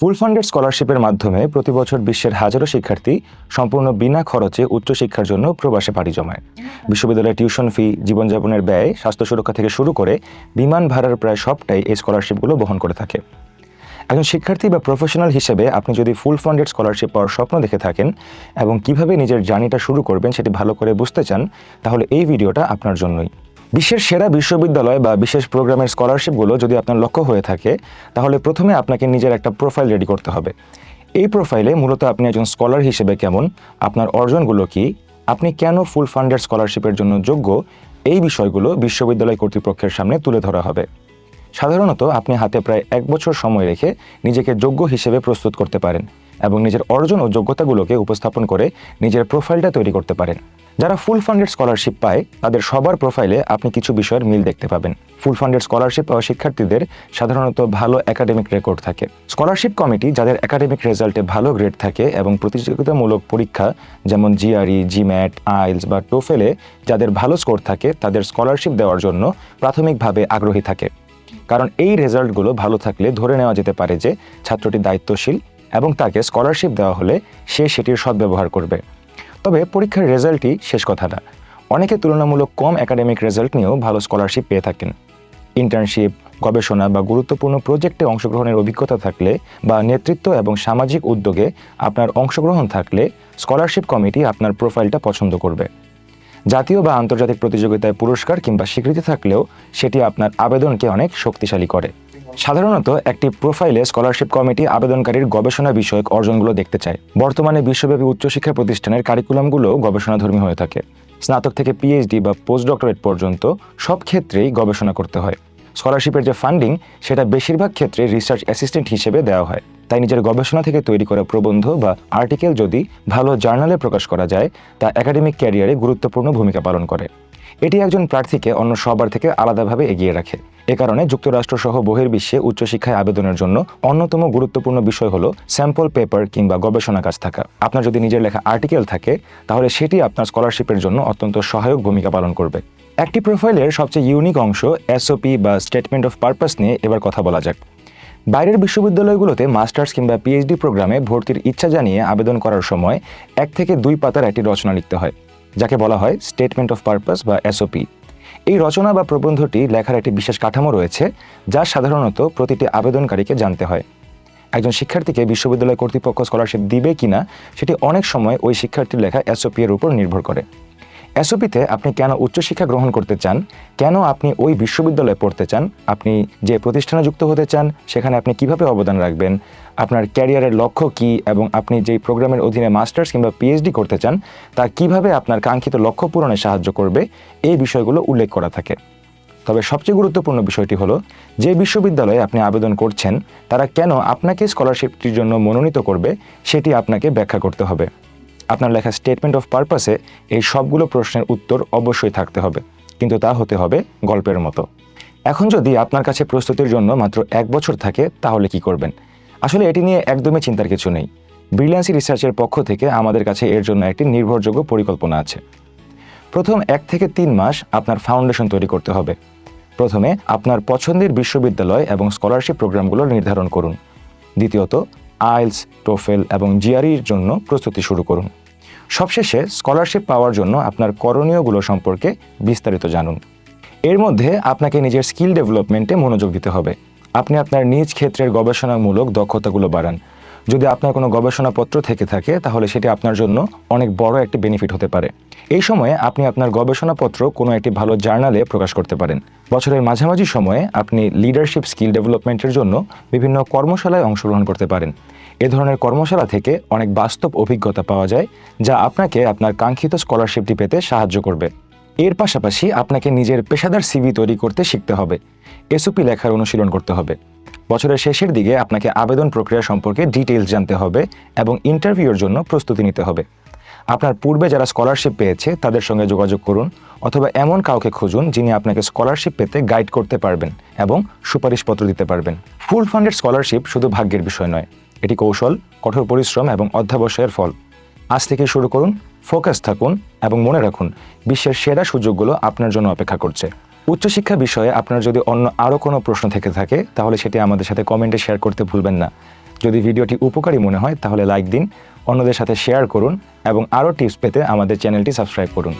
ফুল funded স্কলারশিপের মাধ্যমে প্রতি বছর বিশ্বের হাজারো শিক্ষার্থী সম্পূর্ণ বিনা খরচে উচ্চশিক্ষার জন্য প্রবাসে পাড়ি জমায়। বিশ্ববিদ্যালয়ের টিউশন ফি, জীবনযাপনের ব্যয়, স্বাস্থ্য সুরক্ষা থেকে শুরু করে বিমান ভাড়ার প্রায় সবটাই এই স্কলারশিপগুলো বহন করে থাকে। একজন শিক্ষার্থী বা প্রফেশনাল হিসেবে আপনি যদি ফুল ফান্ডেড স্কলারশিপ পাওয়ার স্বপ্ন দেখে থাকেন এবং কীভাবে নিজের জার্নিটা শুরু করবেন সেটি ভালো করে বুঝতে চান, তাহলে এই ভিডিওটা আপনার জন্যই। বিশ্বের সেরা বিশ্ববিদ্যালয় বা বিশেষ প্রোগ্রামের স্কলারশিপগুলো যদি আপনার লক্ষ্য হয়ে থাকে, তাহলে প্রথমে আপনাকে নিজের একটা প্রোফাইল রেডি করতে হবে। এই প্রোফাইলে মূলত আপনি একজন স্কলার হিসেবে কেমন, আপনার অর্জনগুলো কি, আপনি কেন ফুল ফান্ডেড স্কলারশিপের জন্য যোগ্য, এই বিষয়গুলো বিশ্ববিদ্যালয় কর্তৃপক্ষের সামনে তুলে ধরা হবে। সাধারণত আপনি হাতে প্রায় এক বছর সময় রেখে নিজেকে যোগ্য হিসেবে প্রস্তুত করতে পারেন এবং নিজের অর্জন ও যোগ্যতাগুলোকে উপস্থাপন করে নিজের প্রোফাইলটা তৈরি করতে পারেন। যারা ফুল ফান্ডেড স্কলারশিপ পায়, তাদের সবার প্রোফাইলে আপনি কিছু বিষয়ের মিল দেখতে পাবেন। ফুল ফান্ডেড স্কলারশিপ পাওয়া শিক্ষার্থীদের সাধারণত ভালো একাডেমিক রেকর্ড থাকে। স্কলারশিপ কমিটি যাদের একাডেমিক রেজাল্টে ভালো গ্রেড থাকে এবং প্রতিযোগিতামূলক পরীক্ষা, যেমন জিআরই জিম্যাট আইলস বা টোফেলে যাদের ভালো স্কোর থাকে, তাদের স্কলারশিপ দেওয়ার জন্য প্রাথমিকভাবে আগ্রহী থাকে। কারণ এই রেজাল্টগুলো ভালো থাকলে ধরে নেওয়া যেতে পারে যে, ছাত্রটি দায়িত্বশীল এবং তাকে স্কলারশিপ দেওয়া হলে সে সেটির সদ্ব্যবহার করবে। তবে পরীক্ষার রেজাল্টই শেষ কথা না অনেকে তুলনামূলক কম একাডেমিক রেজাল্ট নিয়েও ভালো স্কলারশিপ পেয়ে থাকেন। ইন্টার্নশিপ গবেষণা বা গুরুত্বপূর্ণ প্রজেক্টে অংশগ্রহণের অভিজ্ঞতা থাকলে বা নেতৃত্ব এবং সামাজিক উদ্যোগে আপনার অংশগ্রহণ থাকলে স্কলারশিপ কমিটি আপনার প্রোফাইলটা পছন্দ করবে। জাতীয় বা আন্তর্জাতিক প্রতিযোগিতায় পুরস্কার কিংবা স্বীকৃতি থাকলেও সেটি আপনার আবেদনকে অনেক শক্তিশালী করে। সাধারণত একটি প্রোফাইলে স্কলারশিপ কমিটি আবেদনকারীর গবেষণা বিষয়ক অর্জনগুলো দেখতে চায়। বর্তমানে বিশ্বব্যাপী উচ্চশিক্ষা প্রতিষ্ঠানের কারিকুলামগুলো গবেষণাধর্মী হয়ে থাকে। স্নাতক থেকে পিএইচডি বা পোস্ট ডক্টরেট পর্যন্ত সব ক্ষেত্রেই গবেষণা করতে হয়। স্কলারশিপের যে ফান্ডিং, সেটা বেশিরভাগ ক্ষেত্রে রিসার্চ অ্যাসিস্ট্যান্ট হিসেবে দেওয়া হয়। তাই নিজের গবেষণা থেকে তৈরি করা প্রবন্ধ বা আর্টিকেল যদি ভালো জার্নালে প্রকাশ করা যায়, তা একাডেমিক ক্যারিয়ারে গুরুত্বপূর্ণ ভূমিকা পালন করে। এটি একজন প্রার্থীকে অন্য সবার থেকে আলাদাভাবে এগিয়ে রাখে। এ কারণে যুক্তরাষ্ট্র সহ বহির্বিশ্বে উচ্চশিক্ষায় আবেদনের জন্য অন্যতম গুরুত্বপূর্ণ বিষয় হলো স্যাম্পল পেপার কিংবা গবেষণা কাজ থাকা। আপনার যদি নিজের লেখা আর্টিকেল থাকে, তাহলে সেটি আপনার স্কলারশিপের জন্য অত্যন্ত সহায়ক ভূমিকা পালন করবে। একটি প্রোফাইলের সবচেয়ে ইউনিক অংশ এসওপি বা স্টেটমেন্ট অফ পারপাস নিয়ে এবার কথা বলা যাক। বাইরের বিশ্ববিদ্যালয়গুলোতে মাস্টার্স কিংবা পিএইচডি প্রোগ্রামে ভর্তির ইচ্ছা জানিয়ে আবেদন করার সময় এক থেকে দুই পাতার একটি রচনা লিখতে হয়, যাকে বলা হয় স্টেটমেন্ট অফ পারপাস বা এসওপি এই রচনা বা প্রবন্ধটি লেখার একটি বিশেষ কাঠামো রয়েছে, যা সাধারণত প্রতিটি আবেদনকারীকে জানতে হয়। একজন শিক্ষার্থীকে বিশ্ববিদ্যালয় কর্তৃপক্ষ স্কলারশিপ দিবে কিনা, সেটি অনেক সময় ওই শিক্ষার্থীর লেখা এসওপি এর উপর নির্ভর করে। এসওপিতে আপনি কেন উচ্চশিক্ষা গ্রহণ করতে চান? কেন আপনি ওই বিশ্ববিদ্যালয়ে পড়তে চান? আপনি যে প্রতিষ্ঠানে যুক্ত হতে চান, সেখানে আপনি কীভাবে অবদান রাখবেন? আপনার ক্যারিয়ারের লক্ষ্য কী এবং আপনি যেই প্রোগ্রামের অধীনে মাস্টার্স কিংবা পিএইচডি করতে চান, তা কীভাবে আপনার কাঙ্ক্ষিত লক্ষ্য পূরণে সাহায্য করবে? এই বিষয়গুলো উল্লেখ করা থাকে। তবে সবচেয়ে গুরুত্বপূর্ণ বিষয়টি হলো, যে বিশ্ববিদ্যালয়ে আপনি আবেদন করছেন, তারা কেন আপনাকে স্কলারশিপটির জন্য মনোনীত করবে, সেটি আপনাকে ব্যাখ্যা করতে হবে। আপনার লেখা স্টেটমেন্ট অফ পারপাসে এই সবগুলো প্রশ্নের উত্তর অবশ্যই থাকতে হবে, কিন্তু তা হতে হবে গল্পের মতো। এখন যদি আপনার কাছে প্রস্তুতির জন্য মাত্র এক বছর থাকে, তাহলে কি করবেন? আসলে এটি নিয়ে একদমই চিন্তার কিছু নেই। ব্রিলিয়ান্সি রিসার্চের পক্ষ থেকে আমাদের কাছে এর জন্য একটি নির্ভরযোগ্য পরিকল্পনা আছে। প্রথম এক থেকে তিন মাস আপনার ফাউন্ডেশন তৈরি করতে হবে। প্রথমে আপনার পছন্দের বিশ্ববিদ্যালয় এবং স্কলারশিপ প্রোগ্রামগুলো নির্ধারণ করুন। দ্বিতীয়ত আইলস, টোফেল এবং জিয়ারির জন্য প্রস্তুতি শুরু করুন। সবশেষে স্কলারশিপ পাওয়ার জন্য আপনার করণীয়গুলো সম্পর্কে বিস্তারিত জানুন। এর মধ্যে আপনাকে নিজের স্কিল ডেভেলপমেন্টে মনোযোগ দিতে হবে। আপনি আপনার নিজ ক্ষেত্রের গবেষণামূলক দক্ষতাগুলো বাড়ান। যদি আপনার কোনো গবেষণাপত্র থেকে থাকে, তাহলে সেটি আপনার জন্য অনেক বড় একটি বেনিফিট হতে পারে। এই সময়ে আপনি আপনার গবেষণাপত্র কোনো একটি ভালো জার্নালে প্রকাশ করতে পারেন। বছরের মাঝামাঝি সময়ে আপনি লিডারশিপ স্কিল ডেভেলপমেন্টের জন্য বিভিন্ন কর্মশালায় অংশগ্রহণ করতে পারেন। এ ধরনের কর্মশালা থেকে অনেক বাস্তব অভিজ্ঞতা পাওয়া যায়, যা আপনাকে আপনার কাঙ্ক্ষিত স্কলারশিপটি পেতে সাহায্য করবে। এর পাশাপাশি আপনাকে নিজের পেশাদার সিভি তৈরি করতে শিখতে হবে। এসওপি লেখার অনুশীলন করতে হবে। বছরের শেষের দিকে আপনাকে আবেদন প্রক্রিয়া সম্পর্কে ডিটেইলস জানতে হবে এবং ইন্টারভিউর জন্য প্রস্তুতি নিতে হবে। আপনার পূর্বে যারা স্কলারশিপ পেয়েছে, তাদের সঙ্গে যোগাযোগ করুন অথবা এমন কাউকে খুঁজুন যিনি আপনাকে স্কলারশিপ পেতে গাইড করতে পারবেন এবং সুপারিশপত্র দিতে পারবেন। ফুল ফান্ডেড স্কলারশিপ শুধু ভাগ্যের বিষয় নয়, এটি কৌশল, কঠোর পরিশ্রম এবং অধ্যাবসায়ের ফল। আজ থেকে শুরু করুন, ফোকাস থাকুন এবং মনে রাখুন, বিশ্বের সেরা সুযোগগুলো আপনার জন্য অপেক্ষা করছে। উচ্চশিক্ষা বিষয়ে আপনার যদি অন্য আরও কোনো প্রশ্ন থেকে থাকে, তাহলে সেটি আমাদের সাথে কমেন্টে শেয়ার করতে ভুলবেন না। যদি ভিডিওটি উপকারী মনে হয়, তাহলে লাইক দিন, অন্যদের সাথে শেয়ার করুন এবং আরও টিপস পেতে আমাদের চ্যানেলটি সাবস্ক্রাইব করুন।